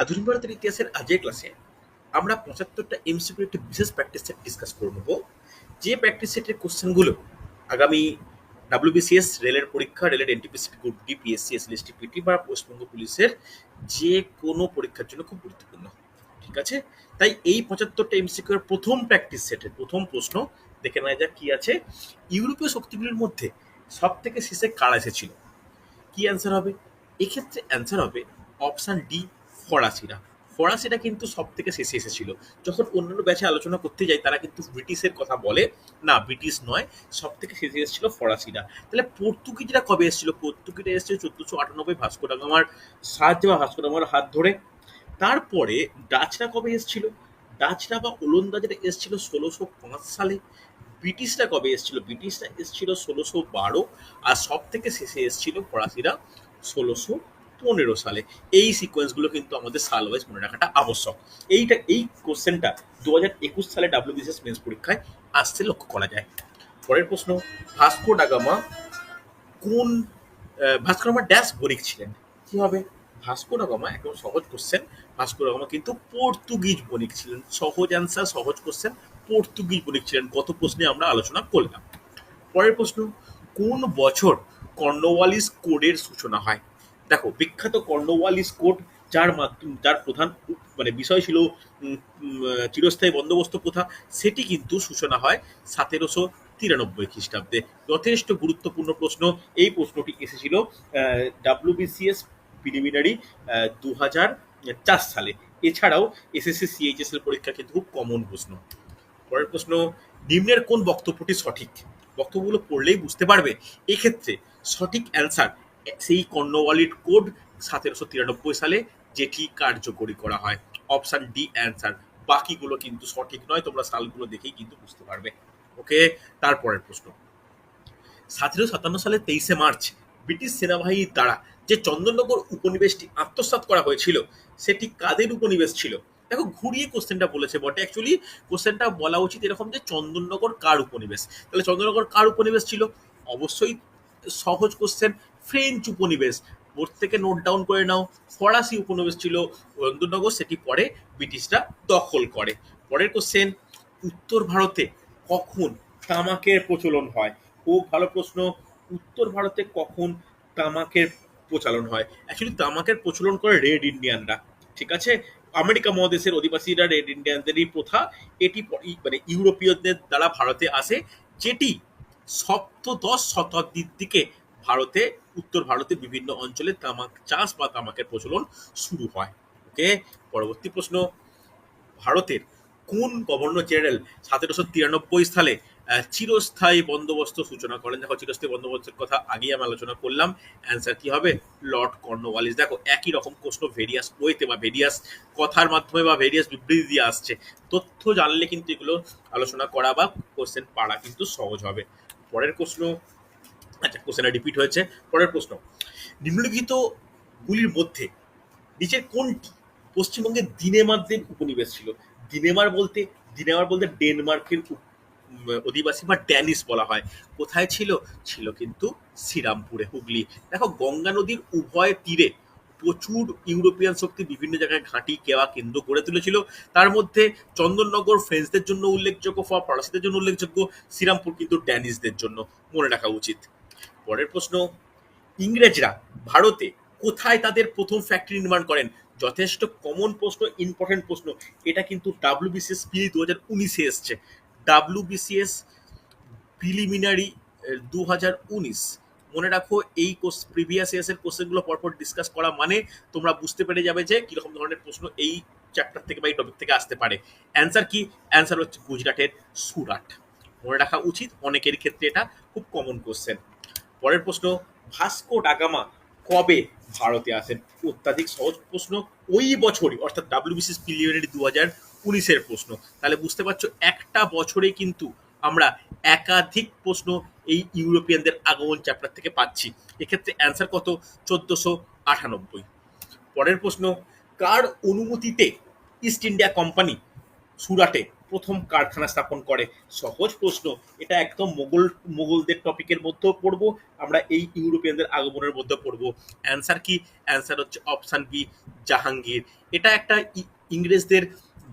আধুনিক ভারতের ইতিহাসের আজকের ক্লাসে আমরা পঁচাত্তরটা এমসিকিউ একটি বিশেষ প্র্যাকটিস সেট ডিসকাস করে নেব। যে প্র্যাকটিস সেটের কোশ্চেনগুলো আগামী ডাব্লিউবিসিএস রেলের পরীক্ষা, রেলের NTPC group D PSC SLST PT বা পশ্চিমবঙ্গ পুলিশের যে কোনো পরীক্ষার জন্য খুব গুরুত্বপূর্ণ, ঠিক আছে? তাই এই পঁচাত্তরটা এমসিকিউ এর প্রথম প্র্যাকটিস সেটের প্রথম প্রশ্ন দেখে নেওয়া যাক কি আছে। ইউরোপীয় শক্তিগুলির মধ্যে সব থেকে শেষে কারা এসেছিল? কি অ্যান্সার হবে? এক্ষেত্রে অ্যান্সার হবে অপশান ডি ফরাসিরা। ফরাসিরা কিন্তু সব থেকে শেষে এসেছিল। যখন অন্যান্য ব্যাচে আলোচনা করতে যাই, তারা কিন্তু ব্রিটিশের কথা বলে, না, ব্রিটিশ নয় সব থেকে শেষে এসেছিল ফরাসিরা। তাহলে পর্তুগিজরা কবে এসেছিল? পর্তুগিজরা এসেছিল চোদ্দশো আটানব্বই ভাস্কো ডাগামার সাহায্যে বা ভাস্কো ডাগামার হাত ধরে। তারপরে ডাচরা কবে এসেছিল? ডাচরা বা ওলন্দাজরা এসেছিল ষোলোশো পাঁচ সালে। ব্রিটিশরা কবে এসেছিল? ব্রিটিশরা এসেছিল ষোলোশো বারো। আর সব থেকে শেষে এসেছিল ফরাসিরা ষোলোশো পনেরো সালে। এই সিকোয়েন্সগুলো কিন্তু আমাদের সাল ওয়াইজ মনে রাখাটা আবশ্যক। এইটা এই কোশ্চেনটা দু হাজার একুশ সালে ডাব্লিউবিসিএস মেন্স পরীক্ষায় আসতে লক্ষ্য করা যায়। পরের প্রশ্ন ভাস্কো ডাগামা কোন আহ, ভাস্কো ডাগামা ড্যাশ বণিক ছিলেন? কি হবে? ভাস্কো ডাগামা একদম সহজ কোশ্চেন ভাস্কো ডাগামা কিন্তু পর্তুগিজ বণিক ছিলেন। সহজ অ্যান্সার সহজ কোশ্চেন পর্তুগিজ বণিক ছিলেন। গত প্রশ্নে আমরা আলোচনা করলাম। পরের প্রশ্ন কোন বছর কর্নওয়ালিস কোডের সূচনা হয়? দেখো, বিখ্যাত কর্নওয়ালিস কোড যার মাধ্যম, যার প্রধান মানে বিষয় ছিল চিরস্থায়ী বন্দোবস্ত প্রথা, সেটি কিন্তু সূচনা হয় সতেরোশো তিরানব্বই খ্রিস্টাব্দে। যথেষ্ট গুরুত্বপূর্ণ প্রশ্ন, এই প্রশ্নটি এসেছিল ডাব্লিউবিসিএস প্রিলিমিনারি দু হাজার চার সালে। এছাড়াও এসএসসি সিএইচএস এর পরীক্ষা কিন্তু খুব কমন প্রশ্ন। পরের প্রশ্ন, নিম্নের কোন বক্তব্যটি সঠিক? বক্তব্যগুলো পড়লেই বুঝতে পারবে। এক্ষেত্রে সঠিক অ্যান্সার সেই কর্ণওয়ালির কোড সতেরোশো তিরানব্বই সালে যেটি কার্যকরী করা হয়। অপশন ডি অ্যান্সার বাকিগুলো কিন্তু সঠিক নয়, তোমরা সালগুলো দেখেই কিন্তু বুঝতে পারবে। ওকে তারপরের প্রশ্ন। সতেরোশো সাতান্ন সালে তেইশে মার্চ, ব্রিটিশ সেনাবাহিনীর দ্বারা যে চন্দননগর উপনিবেশটি আত্মসাৎ করা হয়েছিল, সেটি কাদের উপনিবেশ ছিল? দেখো, ঘুরিয়ে কোশ্চেনটা বলেছে বটে। অ্যাকচুয়ালি কোশ্চেনটা বলা উচিত এরকম যে চন্দননগর কার উপনিবেশ? তাহলে চন্দননগর কার উপনিবেশ ছিল? অবশ্যই সহজ কোশ্চেন ফ্রেঞ্চ উপনিবেশ। বোর্ড থেকে নোট ডাউন করে নাও, ফরাসি উপনিবেশ ছিল চন্দননগর সেটি পরে ব্রিটিশরা দখল করে। পরের কোশ্চেন উত্তর ভারতে কখন তামাকের প্রচলন হয়? খুব ভালো প্রশ্ন, উত্তর ভারতে কখন তামাকের প্রচলন হয়? অ্যাকচুয়ালি তামাকের প্রচলন করে রেড ইন্ডিয়ানরা ঠিক আছে? আমেরিকা মহাদেশের অধিবাসীরা রেড ইন্ডিয়ানদেরই প্রথা। এটি মানে ইউরোপীয়দের দ্বারা ভারতে আসে। যেটি সপ্তদশ শতাব্দীর দিকে ভারতে, উত্তর ভারতে বিভিন্ন অঞ্চলে তামাক চাষ বা তামাকের প্রচলন শুরু হয়। ওকে পরবর্তী প্রশ্ন। ভারতের কোন গভর্নর জেনারেল সতেরোশো তিরানব্বই সালে চিরস্থায়ী বন্দোবস্ত সূচনা করেন? দেখো, চিরস্থায়ী বন্দোবস্তের কথা আগেই আমি আলোচনা করলাম। অ্যান্সার কি হবে? লর্ড কর্নওয়ালিস দেখো, একই রকম প্রশ্ন ভেরিয়াস ওয়েতে বা ভেরিয়াস কথার মাধ্যমে বা ভেরিয়াস বিবৃতি দিয়ে আসছে। তথ্য জানলে কিন্তু এগুলো আলোচনা করা বা কোশ্চেন পাড়া কিন্তু সহজ হবে। পরের প্রশ্ন আচ্ছা কোশ্চেনটা রিপিট হয়েছে, পরের প্রশ্ন। নিম্নলিখিত গুলির মধ্যে নিচের কোনটি পশ্চিমবঙ্গের দিনেমারদের উপনিবেশ ছিল? দিনেমার বলতে দিনেমার বলতে ডেনমার্কের অধিবাসী বা ড্যানিস বলা হয়। কোথায় ছিল? ছিল কিন্তু শ্রীরামপুরে, হুগলি। দেখো, গঙ্গা নদীর উভয় তীরে প্রচুর ইউরোপিয়ান শক্তি বিভিন্ন জায়গায় ঘাঁটি, কেওয়া কেন্দ্র করে তুলেছিল। তার মধ্যে চন্দননগর ফ্রেঞ্চদের জন্য উল্লেখযোগ্য ফর ফরাসিদের জন্য উল্লেখযোগ্য, শ্রীরামপুর কিন্তু ড্যানিশদের জন্য মনে রাখা উচিত। পরের প্রশ্ন, ইংরেজরা ভারতে কোথায় তাদের প্রথম ফ্যাক্টরি নির্মাণ করেন? যথেষ্ট কমন প্রশ্ন ইম্পর্টেন্ট প্রশ্ন। এটা কিন্তু ডাব্লিউবিসিএস পি দু হাজার উনিশে এসছে। ডাব্লিউবিসিএস প্রিলিমিনারি দু হাজার উনিশ। মনে রাখো, এই কোর্স প্রিভিয়াস ইয়ার্সের কোশ্চেনগুলো পরপর ডিসকাস করা মানে তোমরা বুঝতে পেরে যাবে যে কীরকম ধরনের প্রশ্ন এই চ্যাপ্টার থেকে বা এই টপিক থেকে আসতে পারে। অ্যান্সার কি? অ্যান্সার হচ্ছে গুজরাটের সুরাট। মনে রাখা উচিত, অনেকের ক্ষেত্রে এটা খুব কমন কোশ্চেন পরের প্রশ্ন, ভাস্কো ডাগামা কবে ভারতে আসেন? অত্যাধিক সহজ প্রশ্ন, ওই বছরই, অর্থাৎ ডাব্লিউবিসিএস প্রিলিমিনারি দু হাজার উনিশের প্রশ্ন। তাহলে বুঝতে পারছ, একটা বছরে কিন্তু আমরা একাধিক প্রশ্ন এই ইউরোপিয়ানদের আগমন চ্যাপ্টার থেকে পাচ্ছি। এক্ষেত্রে অ্যান্সার কত? চোদ্দশো আটানব্বই। পরের প্রশ্ন, কার অনুমতিতে ইস্ট ইন্ডিয়া কোম্পানি সুরাটে প্রথম কারখানা স্থাপন করে? সহজ প্রশ্ন, এটা একদম মোগল, মোগলদের টপিকের মধ্যেও পড়ব, আমরা এই ইউরোপিয়ানদের আগমনের মধ্যে পড়ব। অ্যান্সার কি? অ্যান্সার হচ্ছে অপশান বি জাহাঙ্গীর। এটা একটা ইংরেজদের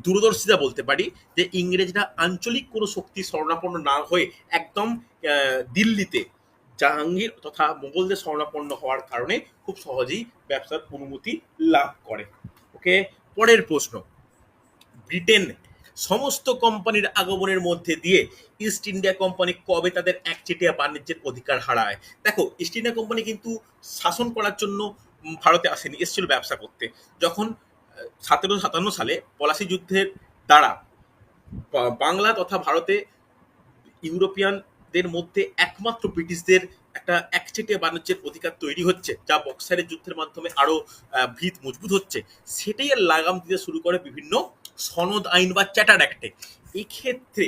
দূরদর্শিতা বলতে পারি যে ইংরেজরা আঞ্চলিক কোনো শক্তি শরণাপন্ন না হয়ে একদম দিল্লিতে জাহাঙ্গীর তথা মোগলদের শরণাপন্ন হওয়ার কারণে খুব সহজেই ব্যবসার অনুমতি লাভ করে। ওকে? পরের প্রশ্ন। ব্রিটেন সমস্ত কোম্পানির আগমনের মধ্যে দিয়ে ইস্ট ইন্ডিয়া কোম্পানি কবে তাদের একচেটিয়া বাণিজ্যের অধিকার হারায়? দেখো, ইস্ট ইন্ডিয়া কোম্পানি কিন্তু শাসন করার জন্য ভারতে আসেনি, এসেছিল ব্যবসা করতে। যখন সতেরোশো সাতান্ন সালে পলাশি যুদ্ধের দ্বারা বাংলা তথা ভারতে ইউরোপিয়ানদের মধ্যে একমাত্র ব্রিটিশদের একটা একচেটিয়া বাণিজ্যের অধিকার তৈরি হচ্ছে, যা বক্সারের যুদ্ধের মাধ্যমে আরও ভিত মজবুত হচ্ছে। সেটাই আর লাগাম দিতে শুরু করে বিভিন্ন সনদ আইন বা চ্যাটার অ্যাক্টে। এক্ষেত্রে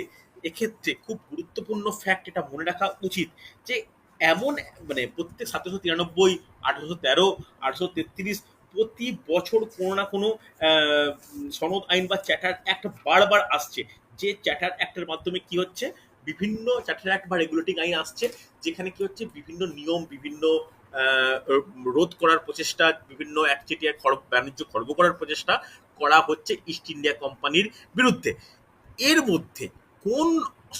এক্ষেত্রে খুব গুরুত্বপূর্ণ ফ্যাক্ট এটা মনে রাখা উচিত যে, এমন মানে প্রত্যেক সতেরোশো তিরানব্বই, আঠারোশো তেরো, আঠারোশো তেত্রিশ প্রতি বছর কোনো না কোনো সনদ আইন বা চ্যাটার অ্যাক্ট বারবার আসছে। যে চ্যাটার অ্যাক্টের মাধ্যমে কি হচ্ছে? বিভিন্ন চ্যাটার অ্যাক্ট বা রেগুলেটিং আইন আসছে, যেখানে কি হচ্ছে? বিভিন্ন নিয়ম, বিভিন্ন রোধ করার প্রচেষ্টা, বিভিন্ন একচেটিয়া খড়, বাণিজ্য খর্ব করার প্রচেষ্টা করা হচ্ছে ইস্ট ইন্ডিয়া কোম্পানির বিরুদ্ধে। এর মধ্যে কোন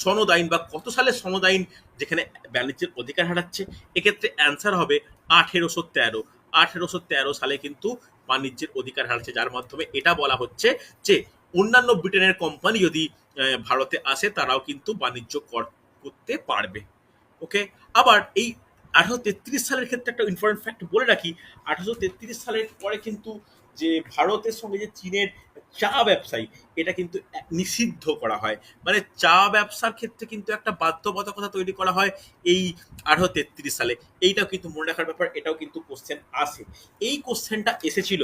সনদ আইন বা কত সালের সনদ আইন যেখানে বাণিজ্যের অধিকার হারাচ্ছে? এক্ষেত্রে অ্যান্সার হবে আঠেরোশো তেরো। আঠেরোশো তেরো সালে কিন্তু বাণিজ্যের অধিকার হারাচ্ছে, যার মাধ্যমে এটা বলা হচ্ছে যে অন্যান্য ব্রিটেনের কোম্পানি যদি ভারতে আসে, তারাও কিন্তু বাণিজ্য কর, করতে পারবে। ওকে আবার এই আঠারোশো তেত্রিশ সালের ক্ষেত্রে একটা ইম্পর্টেন্ট ফ্যাক্ট বলে রাখি, আঠারোশো তেত্রিশ সালের পরে কিন্তু যে ভারতের সঙ্গে যে চীনের চা ব্যবসায়ী, এটা কিন্তু নিষিদ্ধ করা হয়। মানে চা ব্যবসার ক্ষেত্রে কিন্তু একটা বাধ্যবাধকতা তৈরি করা হয় এই আঠারো তেত্রিশ সালে। এইটাও কিন্তু মনে রাখার ব্যাপার, এটাও কিন্তু কোশ্চেন আসে। এই কোশ্চেনটা এসেছিল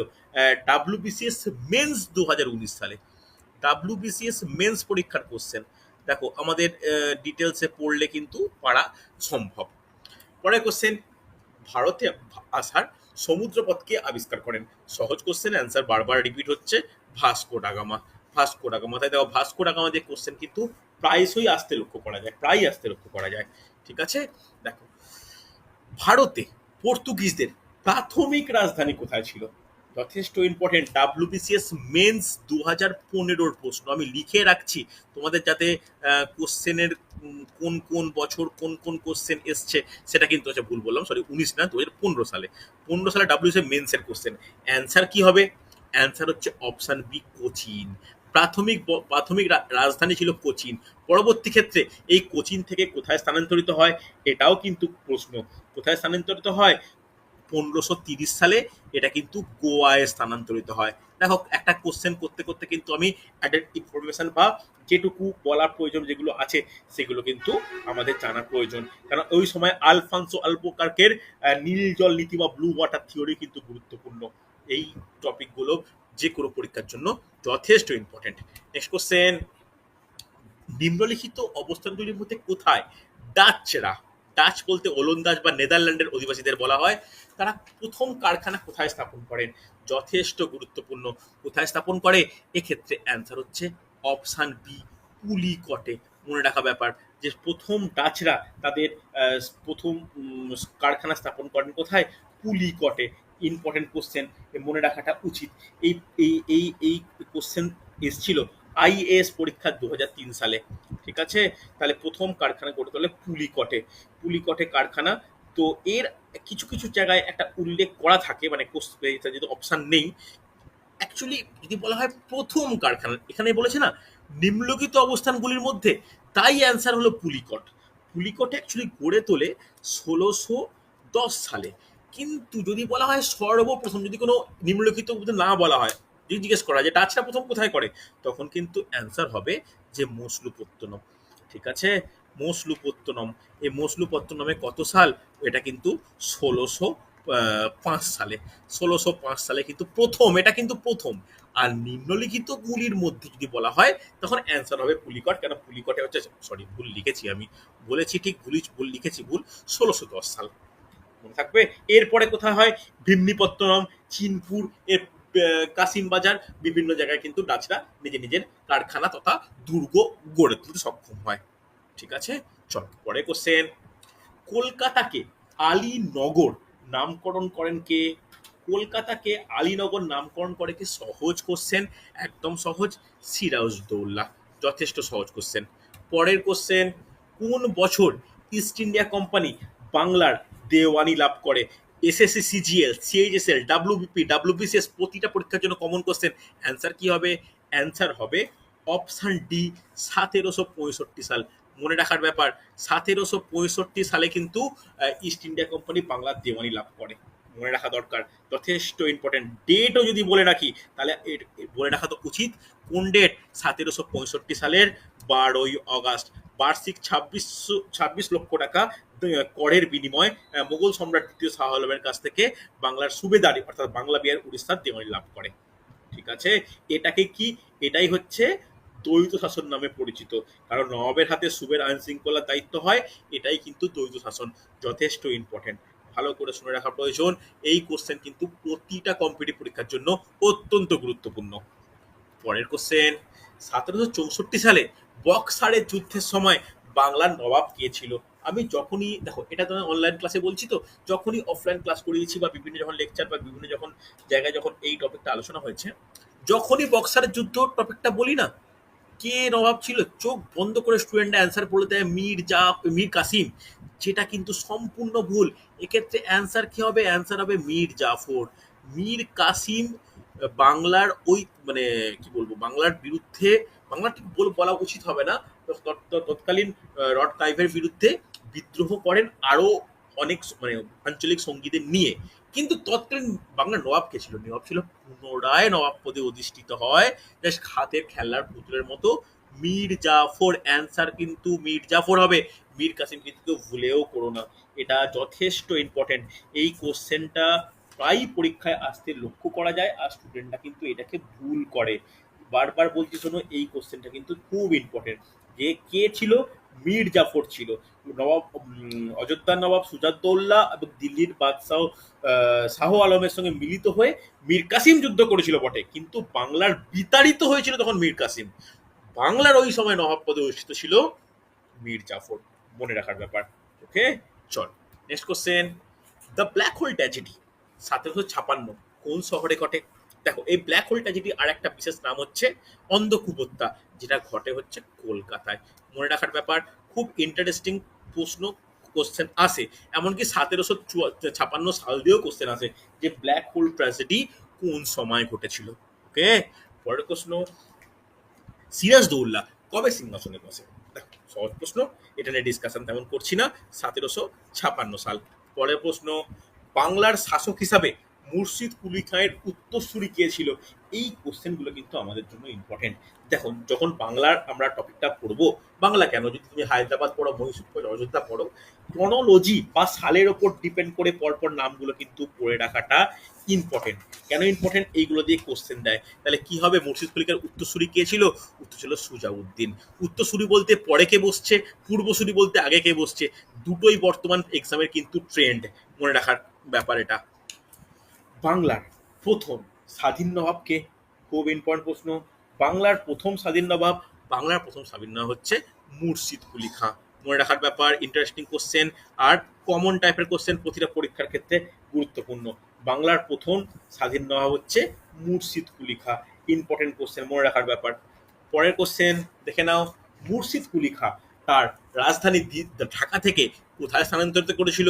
ডাব্লিউবিসিএস মেন্স দু হাজার উনিশ সালে। ডাব্লিউবিসিএস মেন্স পরীক্ষার কোশ্চেন দেখো, আমাদের ডিটেলসে পড়লে কিন্তু পারা সম্ভব। পরের কোশ্চেন ভারতে আসার সমুদ্রপথকে আবিষ্কার করেন। সহজ কোশ্চেন অ্যান্সার বারবার রিপিট হচ্ছে Vasco da Gama Vasco da Gama তাই দেখো ভাস্কো ডাগামা যে কোশ্চেন কিন্তু প্রায়শই আসতে লক্ষ্য করা যায় প্রায় আসতে লক্ষ্য করা যায়। ঠিক আছে? দেখো, ভারতে পর্তুগিজদের প্রাথমিক রাজধানী কোথায় ছিল? যথেষ্ট ইম্পর্টেন্ট ডাব্লিউবিসিএস মেন্স দু হাজার পনেরোর প্রশ্ন। আমি লিখে রাখছি তোমাদের যাতে কোশ্চেনের কোন কোন বছর কোন কোন কোশ্চেন এসছে, সেটা কিন্তু হচ্ছে ভুল বললাম সরি উনিশ না দু হাজার পনেরো সালে। পনেরো সালে ডাব্লিউসি মেন্সের কোশ্চেন অ্যান্সার কি হবে? অ্যান্সার হচ্ছে অপশান বি কোচিন। প্রাথমিক প্রাথমিক রাজধানী ছিল কোচিন। পরবর্তী ক্ষেত্রে এই কোচিন থেকে কোথায় স্থানান্তরিত হয়? এটাও কিন্তু প্রশ্ন। কোথায় স্থানান্তরিত হয়? পনেরোশো তিরিশ সালে এটা কিন্তু গোয়ায় স্থানান্তরিত হয়। দেখো, একটা কোশ্চেন করতে করতে কিন্তু আমি অ্যাডেড ইনফরমেশন বা যেটুকু বলার প্রয়োজন যেগুলো আছে, সেগুলো কিন্তু আমাদের জানার প্রয়োজন। কারণ ওই সময় আলফান্সো আলবোকার্কের নীল জল নীতি বা ব্লু ওয়াটার থিওরি কিন্তু গুরুত্বপূর্ণ। এই টপিকগুলো যে কোনো পরীক্ষার জন্য যথেষ্ট ইম্পর্টেন্ট নেক্সট কোশ্চেন নিম্নলিখিত অবস্থানগুলির মধ্যে কোথায় ডাচরা ডাচ বলতে ওলন্দাজ বা নেদারল্যান্ডের অধিবাসীদের বলা হয়। তারা প্রথম কারখানা কোথায় স্থাপন করেন? যথেষ্ট গুরুত্বপূর্ণ। কোথায় স্থাপন করে? এক্ষেত্রে অ্যান্সার হচ্ছে অপশান বি পুলিকটে। মনে রাখা ব্যাপার যে প্রথম ডাচরা তাদের প্রথম কারখানা স্থাপন করেন কোথায়? পুলিকটে। ইম্পর্টেন্ট কোশ্চেন মনে রাখাটা উচিত। এই এই এই এই কোশ্চেন এসছিল আইএএস পরীক্ষা দু হাজার তিন সালে, ঠিক আছে? তাহলে প্রথম কারখানা গড়ে তোলে পুলিকটে। পুলিকটে কারখানা, তো এর কিছু কিছু জায়গায় একটা উল্লেখ করা থাকে মানে যেহেতু অপশান নেই। অ্যাকচুয়ালি যদি বলা হয় প্রথম কারখানা, এখানে বলেছে না, নিম্নলিখিত অবস্থানগুলির মধ্যে, তাই অ্যান্সার হলো পুলিকট। পুলিকট অ্যাকচুয়ালি গড়ে তোলে ষোলোশো দশ সালে। কিন্তু যদি বলা হয় সর্বপ্রথম, যদি কোনো নিম্নলিখিত না বলা হয় জিজ্ঞেস করা যে ডাচরা প্রথম কোথায় করে? তখন কিন্তু অ্যান্সার হবে যে মসলুপত্তনম। ঠিক আছে? মসলুপত্তনম। এই মসলুপত্তনমে কত সাল? এটা কিন্তু ষোলোশো পাঁচ সালে। ষোলোশো পাঁচ সালে কিন্তু প্রথম, এটা কিন্তু প্রথম। আর নিম্নলিখিত গুলির মধ্যে যদি বলা হয়, তখন অ্যান্সার হবে পুলিকট, কেন পুলিকটে হচ্ছে সরি ভুল লিখেছি আমি। বলেছি ঠিক, ভুল ভুল লিখেছি, ভুল, ষোলোশো দশ সাল। মনে থাকবে? এরপরে কোথায় হয়? ভিমনিপত্তনম চিনপুর, এর কাসিম বাজার, বিভিন্ন জায়গায় কিন্তু ডাচরা নিজের নিজের কারখানা তথা দুর্গ গড়ে তুলতে সক্ষম হয়। ঠিক আছে? চল, পরে কোশ্চেন কলকাতাকে আলীনগর নামকরণ করেন কে? কলকাতাকে আলীনগর নামকরণ করে কি সহজ কোশ্চেন একদম সহজ। সিরাজদৌল্লা যথেষ্ট সহজ কোশ্চেন পরের কোশ্চেন কোন বছর ইস্ট ইন্ডিয়া কোম্পানি বাংলার দেওয়ানি লাভ করে? SSC CGL CHSL WBP WBCS প্রতিটা পরীক্ষার জন্য কমন কোশ্চেন অ্যান্সার কি হবে? অ্যান্সার হবে অপশান ডি সতেরোশো পঁয়ষট্টি সাল। মনে রাখার ব্যাপার, সতেরোশো পঁয়ষট্টি সালে কিন্তু ইস্ট ইন্ডিয়া কোম্পানি বাংলার দেওয়ানি লাভ করে। মনে রাখা দরকার, যথেষ্ট ইম্পর্টেন্ট ডেটও যদি বলে রাখি, তাহলে বলে রাখা তো উচিত, কোন ডেট সতেরোশো পঁয়ষট্টি সালের বারোই অগাস্ট বার্ষিক ছাব্বিশ ছাব্বিশ লক্ষ টাকা করের বিনিময়ে মোগল সম্রাট দ্বিতীয় শাহ আলমের কাছ থেকে বাংলার সুবেদারি, অর্থাৎ বাংলা বিহার উড়িষ্যার দেওয়ানি লাভ করে। ঠিক আছে? এটাকে কি? এটাই হচ্ছে দ্বৈত শাসন নামে পরিচিত। কারণ নবাবের হাতে সুবের আইন শৃঙ্খলার দায়িত্ব হয়, এটাই কিন্তু দ্বৈত শাসন, যথেষ্ট ইম্পর্টেন্ট ভালো করে শুনে রাখা প্রয়োজন, এই কোশ্চেন কিন্তু প্রতিটা কম্পিটিভ পরীক্ষার জন্য অত্যন্ত গুরুত্বপূর্ণ। পরের কোশ্চেন সতেরোশো চৌষট্টি সালে বক্সারের যুদ্ধের সময় বাংলার নবাব কে ছিল? আমি যখনই, দেখো, এটা তো অনলাইন ক্লাসে বলছি তো, যখনই অফলাইন ক্লাস করিয়েছি বা বিভিন্ন যখন লেকচার বা বিভিন্ন যখন জায়গায় যখন এই টপিকটা আলোচনা হয়েছে, যখনই বক্সারের যুদ্ধ টপিকটা বলি না, কে নবাব ছিল? চোখ বন্ধ করে স্টুডেন্ট অ্যান্সার বলে দেয়, মীর জা মীর কাসিম। যেটা কিন্তু সম্পূর্ণ ভুল। এক্ষেত্রে অ্যান্সার কি হবে? অ্যান্সার হবে মীর জাফর। মীর কাসিম বাংলার ওই মানে কি বলব, বাংলার বিরুদ্ধে বাংলা ঠিক বল উচিত হবে না। তৎকালীন রড ক্লাইভের বিরুদ্ধে বিদ্রোহ করেন আরও অনেক মানে আঞ্চলিক সঙ্গীদের নিয়ে। কিন্তু তৎকালীন বাংলার নবাব কে ছিল? নবাব ছিল পুনরায় নবাব পদে অধিষ্ঠিত হয়। জাস্ট হাতের খেলার পুতুলের মতো। মীর জাফর অ্যান্সার কিন্তু মীর জাফর হবে। মীর কাসিম কিন্তু ভুলেও করো না। এটা যথেষ্ট ইম্পর্টেন্ট এই কোশ্চেনটা প্রায় পরীক্ষায় আসতে লক্ষ্য করা যায় আর স্টুডেন্টরা কিন্তু এটাকে ভুল করে। বারবার বলছি শোনো, এই কোশ্চেনটা কিন্তু খুব ইম্পর্টেন্ট যে কে ছিল মীর জাফর ছিল। নবাব অযোধ্যার নবাব সুজাদৌল্লা এবং দিল্লির বাদশাহ শাহ আলমের সঙ্গে মিলিত হয়ে মীর কাসিম যুদ্ধ করেছিল বটে। কিন্তু বাংলার বিতাড়িত হয়েছিল তখন মীর কাসিম। বাংলার ওই সময় নবাব পদে অধিষ্ঠিত ছিল মীর জাফর। মনে রাখার ব্যাপার। ওকে? চল next question the black hole tragedy সতেরোশো ছাপান্ন, কোন শহরে ঘটে? দেখো, এই ব্ল্যাক হোল ট্র্যাজেডি আর একটা বিশেষ নাম হচ্ছে অন্ধকুপত্যা, যেটা ঘটে হচ্ছে কলকাতায়। মনে রাখার ব্যাপার, খুব ইন্টারেস্টিং প্রশ্ন কোশ্চেন আসে। এমনকি সতেরোশো ছাপান্ন সাল দিয়েও কোশ্চেন আসে যে ব্ল্যাক হোল ট্র্যাজেডি কোন সময় ঘটেছিল। ওকে? পরের প্রশ্ন সিরাজদৌল্লা কবে সিংহাসনে বসে? সহজ প্রশ্ন, এটা নিয়ে ডিসকাশন তেমন করছি না, সতেরোশো ছাপান্ন সাল। পরের প্রশ্ন, বাংলার শাসক হিসাবে মুর্শিদ কুলি খাঁয়ের উত্তরসূরি কে ছিল? এই কোশ্চেনগুলো কিন্তু আমাদের জন্য ইম্পর্টেন্ট দেখো যখন বাংলার আমরা টপিকটা পড়ব, বাংলা কেন? যদি তুমি হায়দ্রাবাদ পড়ো, মহীশূর পড়ো, অযোধ্যা পড়ো ক্রনোলজি বা সালের ওপর ডিপেন্ড করে পরপর নামগুলো কিন্তু পড়ে রাখাটা ইম্পর্টেন্ট কেন ইম্পর্টেন্ট এইগুলো দিয়ে কোশ্চেন দেয়। তাহলে কি হবে? মুর্শিদ কুলিকার উত্তরসূরি কে ছিল? উত্তর ছিল সুজাউদ্দিন। উত্তরসূরি বলতে পরে কে বসছে? পূর্বসূরি বলতে আগে কে বসছে? দুটোই বর্তমান এক্সামের কিন্তু ট্রেন্ড মনে রাখার ব্যাপার এটা। বাংলার প্রথম স্বাধীন নবাবকে খুব ইম্পর্টেন্ট প্রশ্ন। বাংলার প্রথম স্বাধীন নবাব, বাংলার প্রথম স্বাধীন নবাব হচ্ছে মুর্শিদ কুলি খাঁ। মনে রাখার ব্যাপার ইন্টারেস্টিং কোশ্চেন আর কমন টাইপের কোশ্চেন প্রতিটা পরীক্ষার ক্ষেত্রে গুরুত্বপূর্ণ। বাংলার প্রথম স্বাধীন নবাব হচ্ছে মুর্শিদ কুলি খাঁ। ইম্পর্টেন্ট কোশ্চেন মনে রাখার ব্যাপার। পরের কোশ্চেন দেখে নাও। মুর্শিদ কুলি খাঁ তার রাজধানী ঢাকা থেকে কোথায় স্থানান্তরিত করেছিল?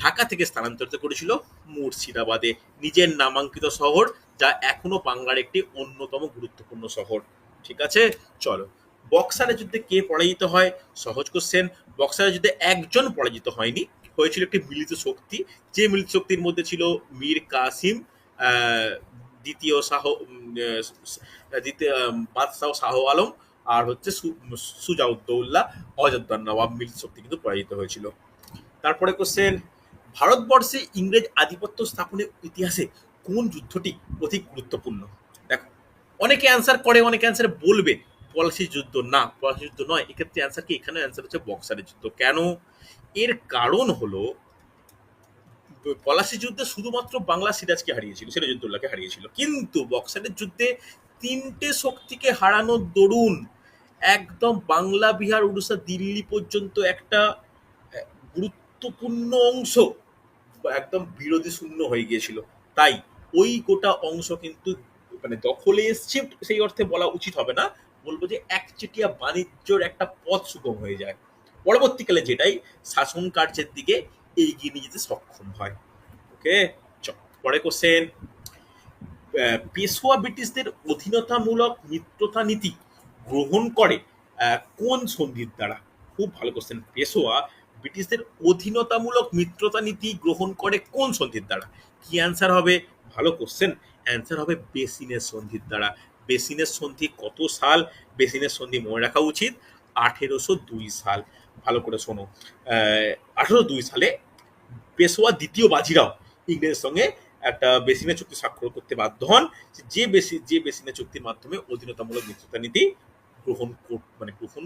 ঢাকা থেকে স্থানান্তরিত করেছিল মুর্শিদাবাদে, নিজের নামাঙ্কিত শহর যা এখনও বাংলার একটি অন্যতম গুরুত্বপূর্ণ শহর। ঠিক আছে? চলো। বক্সারের যুদ্ধে কে পরাজিত হয়? সহজ কোশ্চেন বক্সারের যুদ্ধে একজন পরাজিত হয়নি। হয়েছিল একটি মিলিত শক্তি। যে মিলিত শক্তির মধ্যে ছিল মীর কাসিম দ্বিতীয় শাহ দ্বিতীয় বাদশাহ শাহ আলম আর হচ্ছে সুজাউদ্দৌল্লা অযোধ্যার নবাব মিলিত শক্তি কিন্তু পরাজিত হয়েছিল। তারপরে কোশ্চেন ভারতবর্ষে ইংরেজ আধিপত্য স্থাপনের ইতিহাসে কোন যুদ্ধটি অধিক গুরুত্বপূর্ণ? দেখো, অনেকে অ্যান্সার করে, অনেকে অ্যান্সার বলবে, পলাশি যুদ্ধ না, পলাশি যুদ্ধ নয়। এক্ষেত্রে অ্যান্সার কি? এখানে অ্যান্সার হচ্ছে বক্সারের যুদ্ধ। কেন? এর কারণ হলো, পলাশি যুদ্ধে শুধুমাত্র বাংলা সিরাজকে হারিয়েছিল, সিরাজউদ্দৌলাকে হারিয়েছিল। কিন্তু বক্সারের যুদ্ধে তিনটে শক্তিকে হারানোর দরুন, একদম বাংলা, বিহার, উড়িষ্যা, দিল্লি পর্যন্ত একটা গুরুত্বপূর্ণ অংশ একদম বিরোধী শূন্য হয়ে গিয়েছিল। তাই ওই গোটা অংশ কিন্তু মানে দখলে এসছে, সেই অর্থে বলা উচিত হবে না। বলব যে একচেটিয়া বাণিজ্যর একটা পথ সুগম হয়ে যায়। পরবর্তীকালে যেটাই শাসন কার্যের দিকে এগিয়ে নিয়ে যেতে সক্ষম হয়। ওকে পরে কোশ্চেন পেশোয়া ব্রিটিশদের অধীনতামূলক মিত্রতা নীতি গ্রহণ করে কোন সন্ধির দ্বারা? খুব ভালো কোশ্চেন পেশোয়া ব্রিটিশদের অধীনতামূলক মিত্রতা নীতি গ্রহণ করে কোন সন্ধির দ্বারা? কি অ্যান্সার হবে? ভালো কোশ্চেন অ্যান্সার হবে বেসিনের সন্ধির দ্বারা। বেসিনের সন্ধি কত সাল? বেসিনের সন্ধি মনে রাখা উচিত আঠেরোশো দুই সাল। ভালো করে শোনো। আঠেরো দুই সালে পেশোয়া দ্বিতীয় বাজিরাও ইংরেজের সঙ্গে একটা বেসিনের চুক্তি স্বাক্ষর করতে বাধ্য হন। যে বেসি, যে বেসিনের চুক্তির মাধ্যমে অধীনতামূলক মিত্রতা নীতি গ্রহণ মানে গ্রহণ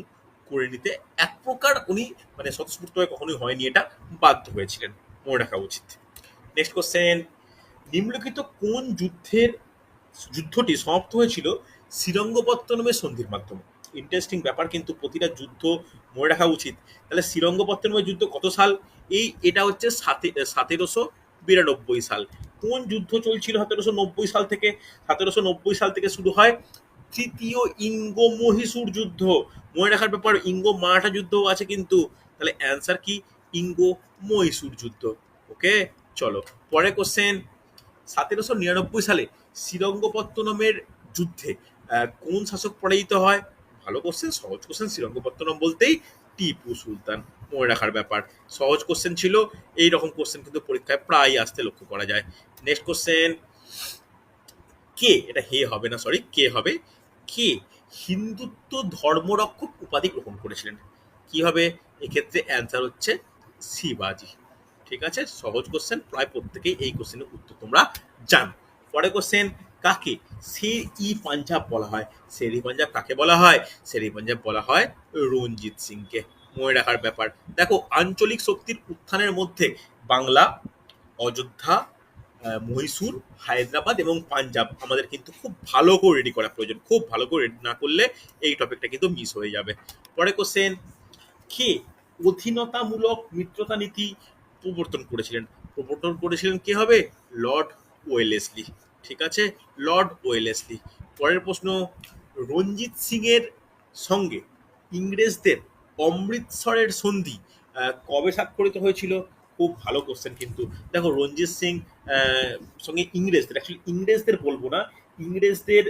করে নিতে এক প্রকার উনি মানে স্বতঃস্ফূর্তভাবে কখনোই হয়নি, এটা বাধ্য হয়েছিলেন। মনে রাখা উচিত। নেক্সট কোশ্চেন নিম্নলিখিত কোন যুদ্ধের, যুদ্ধটি সমাপ্ত হয়েছিল শ্রীরঙ্গপত্তনমের সন্ধির মাধ্যমে? ইন্টারেস্টিং ব্যাপার, কিন্তু প্রতিটা যুদ্ধ মনে রাখা উচিত। তাহলে শ্রীরঙ্গপত্তনমের যুদ্ধ কত সাল? এই, এটা হচ্ছে সাতে, সতেরোশো বিরানব্বই সাল। কোন যুদ্ধ চলছিল সতেরোশো নব্বই সাল থেকে? সতেরোশো নব্বই সাল থেকে শুরু হয় তৃতীয় ইঙ্গ মহীশূর যুদ্ধ। মনে রাখার ব্যাপার, ইঙ্গ মারাঠা যুদ্ধও আছে কিন্তু, তাহলে অ্যান্সার কি? ইঙ্গ মহীশূর যুদ্ধ। ওকে চলো পরে কোশ্চেন সতেরোশো নিরানব্বই সালে শ্রীরঙ্গপত্তনমের যুদ্ধে কোন শাসক পরাজিত হয়? ভালো কোশ্চেন সহজ কোশ্চেন শ্রীরঙ্গপত্তনম বলতেই টিপু সুলতান। মনে রাখার ব্যাপার, সহজ কোশ্চেন ছিল এই রকম কোশ্চেন কিন্তু পরীক্ষায় প্রায় আসতে লক্ষ্য করা যায়। নেক্সট কোশ্চেন কে? এটা হে হবে না সরি কে হবে? কে হিন্দুত্ব ধর্মরক্ষক উপাধি গ্রহণ করেছিলেন। কি হবে? এক্ষেত্রে অ্যান্সার হচ্ছে শিবাজি। ঠিক আছে? সহজ কোশ্চেন প্রায় প্রত্যেকেই এই কোশ্চেনের উত্তর তোমরা জানো। পরে কোশ্চেন কাকে? শের ই পাঞ্জাব বলা হয়। শের ই পাঞ্জাব কাকে বলা হয়? শের ই পাঞ্জাব বলা হয় রঞ্জিত সিংকে। মনে রাখার ব্যাপার। দেখো, আঞ্চলিক শক্তির উত্থানের মধ্যে বাংলা, অযোধ্যা মহীশূর, হায়দ্রাবাদ এবং পাঞ্জাব। আমাদের কিন্তু খুব ভালো করে রেডি করা প্রয়োজন। খুব ভালো করে রেডি না করলে এই টপিকটা কিন্তু মিস হয়ে যাবে। পরে কোশ্চেন কে অধীনতামূলক মিত্রতা নীতি প্রবর্তন করেছিলেন? প্রবর্তন করেছিলেন কে হবে? Lord Wellesley. ঠিক আছে? Lord Wellesley. পরের প্রশ্ন, রঞ্জিত সিং এর সঙ্গে ইংরেজদের অমৃতসরের সন্ধি কবে স্বাক্ষরিত হয়েছিল? খুব ভালো কোশ্চেন কিন্তু। দেখো রঞ্জিত সিং সঙ্গে ইংরেজদের অ্যাকচুয়ালি ইংরেজদের বলব না, ইংরেজদের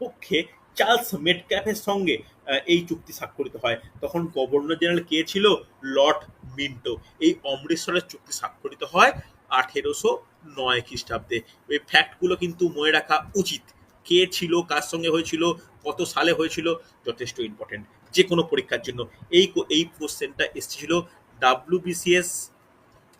পক্ষে চার্লস মেটক্যাফের সঙ্গে এই চুক্তি স্বাক্ষরিত হয়। তখন গভর্নর জেনারেল কে ছিল? Lord Minto. এই অমৃতসরের চুক্তি স্বাক্ষরিত হয় আঠেরোশো নয় খ্রিস্টাব্দে। এই ফ্যাক্টগুলো কিন্তু মনে রাখা উচিত। কে ছিল, কার সঙ্গে হয়েছিল, কত সালে হয়েছিল, যথেষ্ট ইম্পর্টেন্ট যে কোনো পরীক্ষার জন্য। এই এই কোশ্চেনটা এসেছিল ডাব্লিউবিসিএস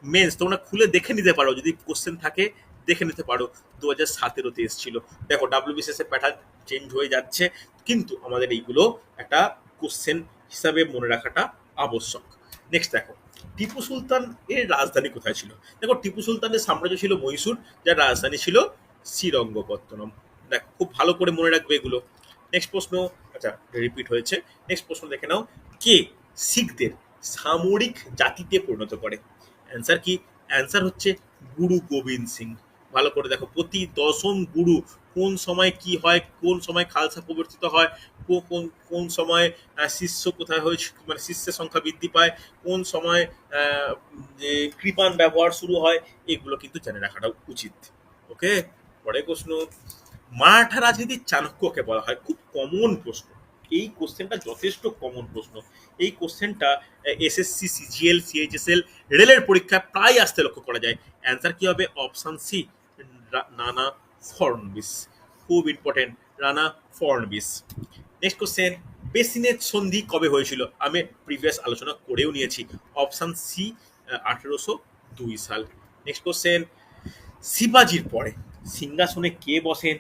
মেন্স তোমরা খুলে দেখে নিতে পারো। যদি কোশ্চেন থাকে, দেখে নিতে পারো। দু হাজার সতেরোতে এসেছিল। দেখো ডাব্লিউবিসিএস এর প্যাটার্ন চেঞ্জ হয়ে যাচ্ছে। কিন্তু আমাদের এইগুলো একটা কোশ্চেন হিসাবে মনে রাখাটা আবশ্যক। নেক্সট দেখো, টিপু সুলতান এর রাজধানী কোথায় ছিল? দেখো, টিপু সুলতানের সাম্রাজ্য ছিল মহীশূর, যার রাজধানী ছিল শ্রীরঙ্গপত্তনম। দেখো, খুব ভালো করে মনে রাখবে এগুলো। নেক্সট প্রশ্ন আচ্ছা রিপিট হয়েছে। নেক্সট প্রশ্ন দেখে নাও। কে শিখদের সামরিক জাতিতে পরিণত করে। অ্যান্সার কি? অ্যান্সার হচ্ছে গুরু গোবিন্দ সিং। ভালো করে দেখো, প্রতি দশম গুরু কোন সময় কি হয়, কোন সময় খালসা প্রবর্তিত হয় কোন কোন সময় শিষ্য কোথায় হয়েছে মানে শিষ্যের সংখ্যা বৃদ্ধি পায়, কোন সময় যে কৃপান ব্যবহার শুরু হয়, এগুলো কিন্তু জেনে রাখাটা উচিত। ওকে পরে প্রশ্ন, মারাঠা রাজনীতির চাণক্যকে বলা হয়। খুব কমন প্রশ্ন। এই কোশ্চেনটা যথেষ্ট কমন প্রশ্ন। এই কোশ্চেনটা এসএসসি সিজিএল সিএইচএসএল রেলের পরীক্ষায় প্রায় আসতে লক্ষ্য করা যায়। অ্যান্সার কি হবে? Option C Nana Phadnavis. খুব important Nana Phadnavis. Next question বেসিনের সন্ধি কবে হয়েছিল? আমি প্রিভিয়াস আলোচনা করেও নিয়েছি। অপশান সি আঠেরোশো দুই সাল। নেক্সট কোশ্চেন শিবাজির পরে সিংহাসনে কে বসেন?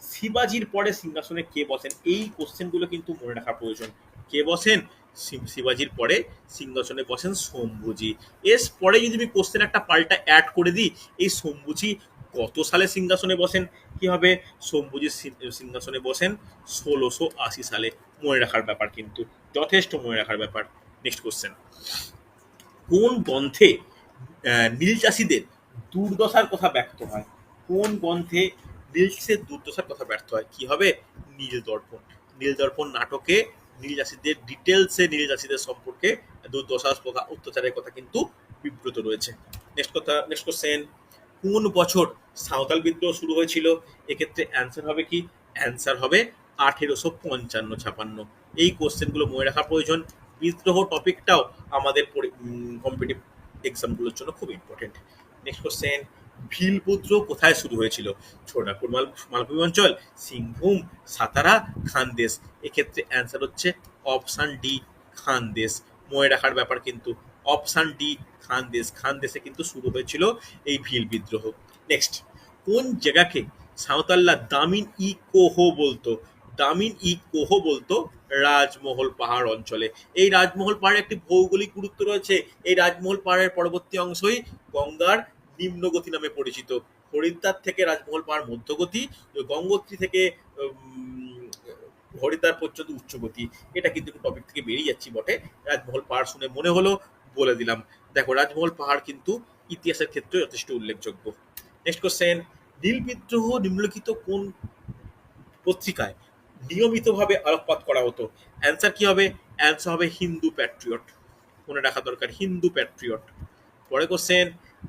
শিবাজির পরে সিংহাসনে কে বসেন? এই কোশ্চেনগুলো কিন্তু মনে রাখা প্রয়োজন। কে বসেন? শিব- শিবাজির পরে সিংহাসনে বসেন শম্ভুজি এর পরে যদি আমি কোশ্চেন একটা পাল্টা অ্যাড করে দিই এই শম্ভুজি কত সালে সিংহাসনে বসেন? কি হবে? শম্ভুজি সিংহাসনে বসেন ষোলোশো আশি সালে। মনে রাখার ব্যাপার কিন্তু। যথেষ্ট মনে রাখার ব্যাপার। নেক্সট কোশ্চেন কোন গ্রন্থে আহ, নীল চাষীদের দুর্দশার কথা ব্যক্ত হয়? কোন গ্রন্থে নীল দুর্দশার কথা ব্যর্থ হয়। কি হবে? নীল দর্পণ। নীল দর্পণ নাটকে নীল চাষীদের ডিটেলসে নীল চাষীদের সম্পর্কে দুর্দশার কথা অত্যাচারের কথা কিন্তু বিব্রত রয়েছে। নেক্সট কথা নেক্সট কোশ্চেন কোন বছর সাঁওতাল বিদ্রোহ শুরু হয়েছিল? এক্ষেত্রে অ্যান্সার হবে কি? অ্যান্সার হবে আঠেরোশো পঞ্চান্ন ছাপান্ন। এই কোশ্চেনগুলো মনে রাখা প্রয়োজন। বিদ্রোহ টপিকটাও আমাদের কম্পিটিভ এক্সামগুলোর জন্য খুব ইম্পর্টেন্ট নেক্সট কোশ্চেন ভিল কোথায় শুরু হয়েছিল? ছোটনাগপুর মাল মালভূমি অঞ্চল, সিংভূম, সাতারা, খানদেশ। এক্ষেত্রে অ্যান্সার হচ্ছে অপশান ডি খানদেশ। মনে রাখার ব্যাপার কিন্তু অপশান ডি খানদেশ। খানদেশে কিন্তু শুরু হয়েছিল এই ভিল বিদ্রোহ। নেক্সট কোন জায়গাকে সাঁওতাল্লা দামিন ই কোহো বলতো? দামিন ই কোহো বলতো রাজমহল পাহাড় অঞ্চলে। এই রাজমহল পাহাড়ের একটি ভৌগোলিক গুরুত্ব রয়েছে। এই রাজমহল পাহাড়ের পরবর্তী অংশই গঙ্গার নিম্নগতি নামে পরিচিত। হরিদ্বার থেকে রাজমহল পাহাড় মধ্যগতি, গঙ্গোত্রী থেকে হরিদ্বার পর্যন্ত উচ্চগতি। এটা কিন্তু টপিক থেকে বেরিয়ে যাচ্ছি বটে। রাজমহল পাহাড় শুনে মনে হলো, বলে দিলাম। দেখো, রাজমহল পাহাড় কিন্তু ইতিহাসের ক্ষেত্রে যথেষ্ট উল্লেখযোগ্য। নেক্সট কোশ্চেন নীল বিদ্রোহ নিম্নলিখিত কোন পত্রিকায় নিয়মিতভাবে আলোকপাত করা হতো? অ্যান্সার কি হবে? অ্যান্সার হবে হিন্দু প্যাট্রিয়ট মনে রাখা দরকার, হিন্দু প্যাট্রিয়ট পরে কোশ্চেন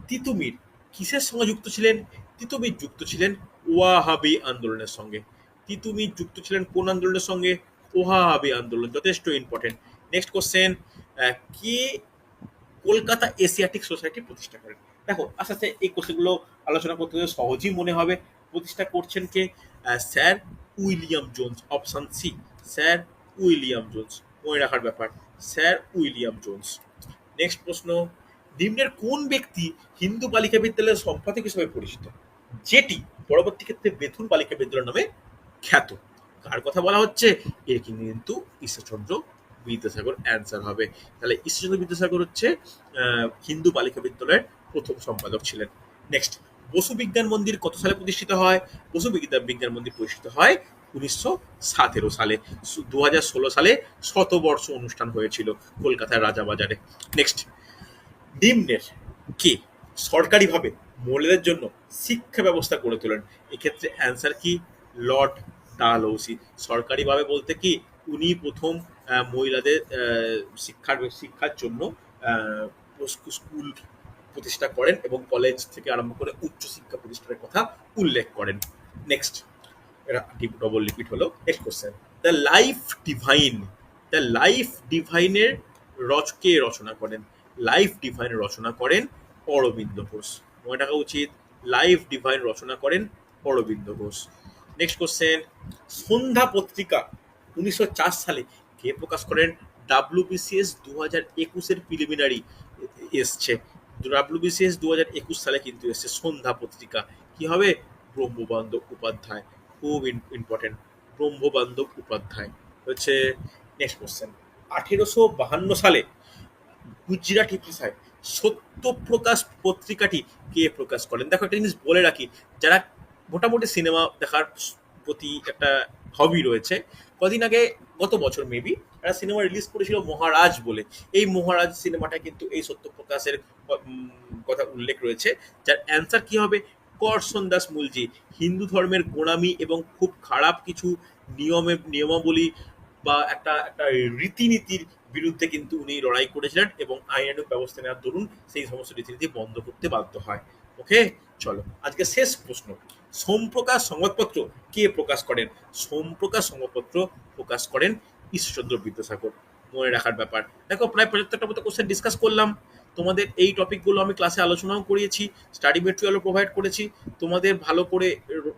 তিতুমির কিসের সঙ্গে যুক্ত ছিলেন? তিতুমির যুক্ত ছিলেন ওয়াহাবি আন্দোলনের সঙ্গে। তিতুমির যুক্ত ছিলেন কোন আন্দোলনের সঙ্গে? ওয়াহাবি আন্দোলন, যথেষ্ট ইম্পর্টেন্ট নেক্সট কোশ্চেন কে কলকাতা এশিয়াটিক সোসাইটি প্রতিষ্ঠা করেন? দেখো, আস্তে আস্তে এই কোশ্চেনগুলো আলোচনা করতে গেলে সহজেই মনে হবে প্রতিষ্ঠা করছেন কে? Sir William Jones option C sir William Jones. মনে রাখার ব্যাপার, স্যার উইলিয়াম জোন্স। নেক্সট প্রশ্ন নিম্নের কোন ব্যক্তি হিন্দু বালিকা বিদ্যালয়ের সম্পাদক হিসেবে পরিচিত? যেটি পরবর্তী ক্ষেত্রে বেথুন বালিকা বিদ্যালয় নামে খ্যাত। কার কথা বলা হচ্ছে? এর কিন্তু ঈশ্বরচন্দ্র বিদ্যাসাগর অ্যান্সার হবে। তাহলে ঈশ্বরচন্দ্র বিদ্যাসাগর হচ্ছে হিন্দু বালিকা বিদ্যালয়ের প্রথম সম্পাদক ছিলেন। নেক্সট বসু বিজ্ঞান মন্দির কত সালে প্রতিষ্ঠিত হয়? বসু বিজ্ঞান মন্দির প্রতিষ্ঠিত হয় উনিশশো সতেরো সালে। দু সালে শতবর্ষ অনুষ্ঠান হয়েছিল কলকাতার রাজাবাজারে। নেক্সট নিম্নের কে সরকারিভাবে মহিলাদের জন্য শিক্ষা ব্যবস্থা গড়ে তোলেন? এক্ষেত্রে অ্যান্সার কি? Lord Dalhousie. সরকারিভাবে বলতে কি, উনি প্রথম মহিলাদের শিক্ষার শিক্ষার জন্য স্কুল প্রতিষ্ঠা করেন এবং কলেজ থেকে আরম্ভ করে উচ্চ শিক্ষা প্রতিষ্ঠানের কথা উল্লেখ করেন। নেক্সট ডবল রিপিট হলো। Next question the life divine the life ডিভাইনের রচকে রচনা করেন? লাইফ ডিভাইন রচনা করেন অরবিন্দ ঘোষ। মনে রাখা উচিত লাইফ ডিভাইন রচনা করেন অরবিন্দ ঘোষ। নেক্সট কোশ্চেন সন্ধ্যা পত্রিকা উনিশশো চার সালে কে প্রকাশ করেন? ডাব্লিউবিসিএস দু হাজার একুশের প্রিলিমিনারি এসছে। ডাব্লিউবিসিএস দু হাজার একুশ সালে কিন্তু এসছে সন্ধ্যা পত্রিকা। কি হবে? ব্রহ্মবান্ধব উপাধ্যায়। খুব ইম্পর্টেন্ট ব্রহ্মবান্ধব উপাধ্যায়। হচ্ছে নেক্সট কোশ্চেন আঠেরোশো বাহান্ন সালে গুজরাটি ভাষায় সত্যপ্রকাশ পত্রিকাটি কে প্রকাশ করেন? দেখো একটা জিনিস বলে রাখি, যারা মোটামুটি সিনেমা দেখার প্রতি একটা হবি রয়েছে, কদিন আগে, গত বছর মেবি একটা সিনেমা রিলিজ করেছিল মহারাজ বলে। এই মহারাজ সিনেমাটা কিন্তু এই সত্যপ্রকাশের কথা উল্লেখ রয়েছে, যার অ্যান্সার কি হবে? করসন দাস মুলজি, হিন্দু ধর্মের গোড়ামি এবং খুব খারাপ কিছু নিয়মে, নিয়মাবলী বা একটা একটা রীতিনীতির বিরুদ্ধে কিন্তু উনি লড়াই করেছিলেন এবং আইনানুক ব্যবস্থা নেওয়ার দরুন সেই সমস্ত রীতিনীতি বন্ধ করতে বাধ্য হয়। ওকে? চলো, আজকে শেষ প্রশ্ন। সোমপ্রকাশ সংবাদপত্র কে প্রকাশ করেন? সোমপ্রকাশ সংবাদপত্র প্রকাশ করেন ঈশ্বরচন্দ্র বিদ্যাসাগর। মনে রাখার ব্যাপার। দেখো, প্রায় পঁচাত্তরটা মতো কোশ্চেন ডিসকাস করলাম। তোমাদের এই টপিকগুলো আমি ক্লাসে আলোচনাও করিয়েছি স্টাডি মেটেরিয়ালও প্রোভাইড করেছি। তোমাদের ভালো করে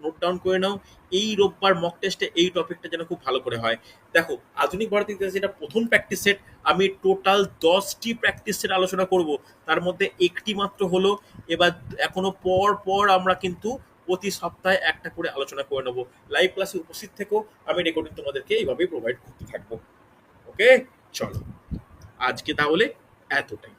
নোট ডাউন করে নাও। এই রোববার মক টেস্টে এই টপিকটা যেন খুব ভালো করে হয়। দেখো, আধুনিক ভারতের ইতিহাসে এটা প্রথম প্র্যাকটিস সেট আমি টোটাল দশটি প্র্যাকটিস সেট আলোচনা করব। তার মধ্যে একটি মাত্র হলো, এবার এখনও পর পর আমরা কিন্তু প্রতি সপ্তাহে একটা করে আলোচনা করে নেব। লাইভ ক্লাসে উপস্থিত থেকেও আমি রেকর্ডিং তোমাদেরকে এইভাবেই প্রোভাইড করতে থাকব। ওকে চলো। আজকে তাহলে এতটাই।